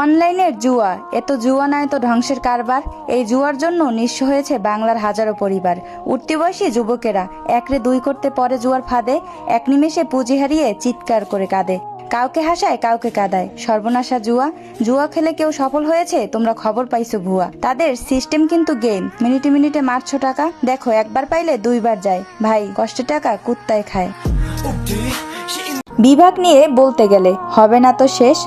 অনলাইনের জুয়া। এত জুয়া নয় তো ধ্বংসের কারবার। এই জুয়ার জন্য নিঃস্ব হয়েছে বাংলার হাজারো পরিবার। উঠতি বয়সী যুবকেরা একরে দুই করতে পরে জুয়ার ফাঁদে এক নিমেষে পুঁজি হারিয়ে চিৎকার করে কাঁদে। কাউকে হাসায় কাউকে কাদায়। সর্বনাশা জুয়া। জুয়া খেলে কেউ সফল হয়েছে তোমরা খবর পাইছো ভুয়া। তাদের সিস্টেম কিন্তু গেম। মিনিটে মিনিটে মারছো টাকা। দেখো একবার পাইলে দুইবার যায়। ভাই কষ্টের টাকা কুত্তায় খায়। বিভাগ নিয়ে বলতে গেলে হবে না তো শেষ।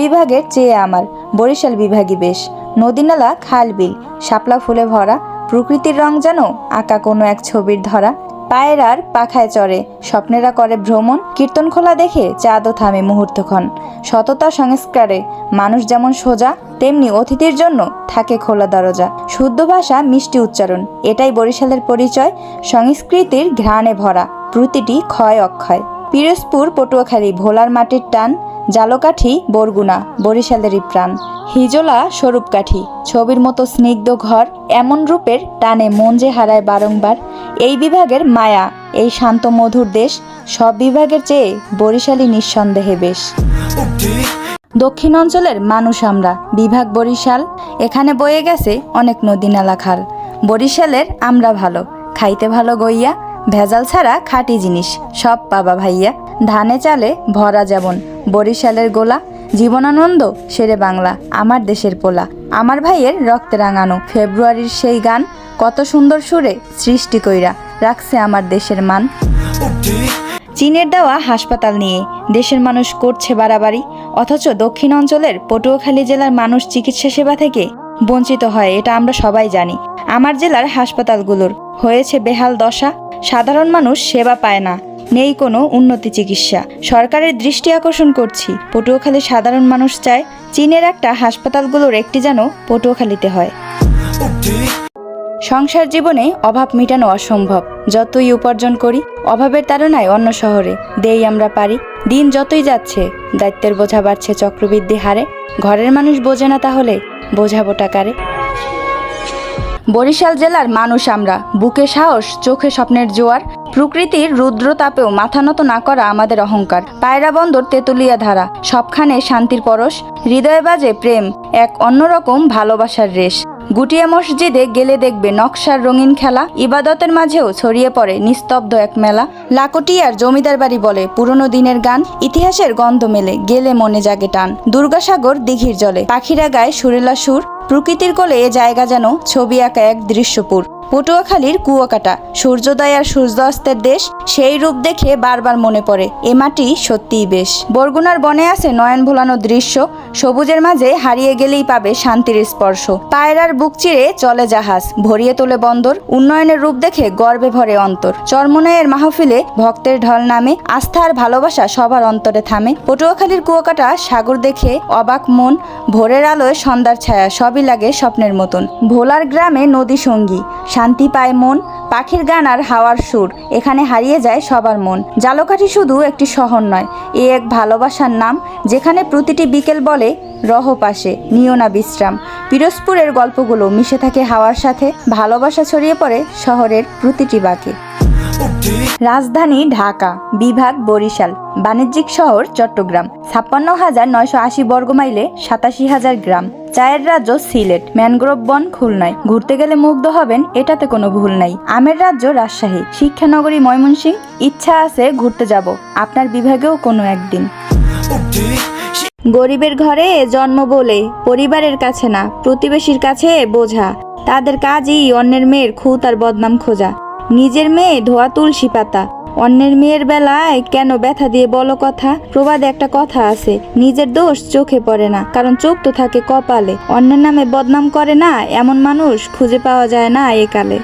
বিভাগের চেয়ে আমার, বরিশাল বিভাগই বেশ। নদীনালা খাল বিল শাপলা ফুলে ভরা, প্রকৃতির রং যেন আঁকা কোনো এক ছবির ধরা। পায়রার পাখায় চড়ে, স্বপ্নেরা করে ভ্রমণ, কীর্তন খোলা দেখে চাঁদও থামে মুহূর্তক্ষণ। সততা সংস্কারে, মানুষ যেমন সোজা, তেমনি অতিথির জন্য থাকে খোলা দরজা। শুদ্ধ ভাষা, মিষ্টি উচ্চারণ, এটাই বরিশালের পরিচয়, সংস্কৃতির ঘ্রাণে ভরা, প্রতিটি ক্ষয় অক্ষয় পিরোজপুর, পটুয়াখালী, ভোলার মাটির টান জালকাঠি, বরগুনা বরিশালেরই প্রাণ। হিজলা, স্বরূপকাঠি, ছবির মতো স্নিগ্ধ ঘর, এমন রূপের টানে মন যে হারায় বারংবার। এই বিভাগের মায়া, এই শান্ত মধুর দেশ, সব বিভাগের চেয়ে বরিশালী নিঃসন্দেহে বেশ। দক্ষিণ অঞ্চলের মানুষ আমরা, বিভাগ বরিশাল, এখানে বয়ে গেছে অনেক নদী নালা খাল। বরিশালের আমরা ভালো, খাইতে ভালো গইয়া, ভেজাল ছাড়া খাঁটি জিনিস, সব পাবা ভাইয়া। ধানে চালে ভরা যেমন, বরিশালের গোলা, জীবনানন্দ সেরে বাংলা, আমার দেশের পোলা। আমার ভাইয়ের রক্তে রাঙানো ফেব্রুয়ারির সেই গান, কত সুন্দর সুরে সৃষ্টি কইরা রাখছে আমার দেশের মান। চীনের দেওয়া হাসপাতাল নিয়ে দেশের মানুষ করছে বাড়াবাড়ি, অথচ দক্ষিণ অঞ্চলের পটুয়াখালী জেলার মানুষ চিকিৎসা সেবা থেকে বঞ্চিত হয়, এটা আমরা সবাই জানি। আমার জেলার হাসপাতালগুলোর হয়েছে বেহাল দশা, সাধারণ মানুষ সেবা পায় না। নেই কোনো উন্নতি চিকিৎসা। সরকারের দৃষ্টি আকর্ষণ করছি। পটুয়াখালীর সাধারণ মানুষ চায় চীনের একটা হাসপাতালগুলোর একটি যেন পটুয়াখালীতে হয়। সংসার জীবনে অভাব মেটানো অসম্ভব। যতই উপার্জন করি, অভাবের তাড়নায় অন্য শহরে। দেই আমরা পারি। দিন যতই যাচ্ছে, দায়িত্বের বোঝা বাড়ছে চক্রবৃদ্ধি হারে। ঘরের মানুষ বোঝে না তাহলে বোঝাবো টাকারে বরিশাল জেলার মানুষ আমরা। বুকে সাহস, চোখে স্বপ্নের জোয়ার, প্রকৃতির রুদ্র তাপেও মাথা নত না করা আমাদের অহংকার। পায়রা বন্দর তেতুলিয়া ধারা, সবখানে শান্তির পরশ, হৃদয়ে বাজে প্রেম, এক অন্যরকম ভালোবাসার রেশ। গুটিয়া মসজিদে গেলে দেখবে নকশার রঙিন খেলা, ইবাদতের মাঝেও ছড়িয়ে পড়ে নিস্তব্ধ এক মেলা। লাকটিয়ার জমিদার বাড়ি বলে পুরনো দিনের গান, ইতিহাসের গন্ধ মেলে, গেলে মনে জাগে টান। দুর্গাসাগর দিঘির জলে, পাখিরা গায়ে সুরেলা সুর প্রকৃতির কোলে এ জায়গা যেন, ছবি আঁকা এক দৃশ্যপুর পটুয়াখালীর কুয়াকাটা, সূর্যোদয় আর সূর্যাস্তের দেশ, সেই রূপ দেখে বারবার মনে পড়ে, এ মাটি সত্যিই বেশ। বরগুনার বনে আছে নয়ন ভোলানো দৃশ্য, সবুজের মাঝে হারিয়ে গেলেই পাবে শান্তির স্পর্শ। পায়রার বুক চিরে চলে জাহাজ, ভরিয়ে তোলে বন্দর, উন্নয়নের রূপ দেখে গর্বে ভরে অন্তর। চরমনায়ের মাহফিলে ভক্তের ঢল নামে, আস্থা আর ভালোবাসা সবার অন্তরে থামে। পটুয়াখালীর কুয়াকাটা সাগর দেখে অবাক মন, ভোরের আলোয় সন্ধ্যার ছায়া, সবই লাগে স্বপ্নের মতন। ভোলার গ্রামে নদী সঙ্গী। শান্তি পায় মন, পাখির গান আর হাওয়ার সুর। এখানে হারিয়ে যায় সবার মন। জালকাঠি শুধু একটি শহর নয়, এ এক ভালোবাসার নাম, যেখানে প্রতিটি বিকেল বলে, রহ পাশে, নিও না বিশ্রাম। পিরোজপুরের গল্পগুলো মিশে থাকে হাওয়ার সাথে, ভালোবাসা ছড়িয়ে পড়ে শহরের প্রতিটি বাঁকে। রাজধানী ঢাকা, বিভাগ বরিশাল, বাণিজ্যিক শহর চট্টগ্রাম, ছাপ্পান্ন হাজার নয়শো আশি বর্গমাইলে সাতাশি হাজার গ্রাম। চায়ের রাজ্য সিলেট, ম্যানগ্রোভ বন খুলনায়। ঘুরতে গেলে মুগ্ধ হবেন, এটাতে কোনো ভুল নাই। আমের রাজ্য রাজশাহী। শিক্ষানগরী, ময়মনসিংহ, ইচ্ছা আছে ঘুরতে যাব। আপনার বিভাগেও কোনো একদিন। গরিবের ঘরে জন্ম বলে, পরিবারের কাছে না, প্রতিবেশীর কাছে বোঝা। তাদের কাজই অন্যের মেয়ের খুঁত আর বদনাম খোঁজা। নিজের মেয়ে ধোয়া তুলসী পাতা। অন্যের মেয়ের বেলায় কেন ব্যথা দিয়ে বলো কথা? প্রবাদে একটা কথা আছে, নিজের দোষ চোখে পড়ে না, কারণ চোখ তো থাকে কপালে। অন্যের নামে বদনাম করে না, এমন মানুষ খুঁজে পাওয়া যায় না একালে।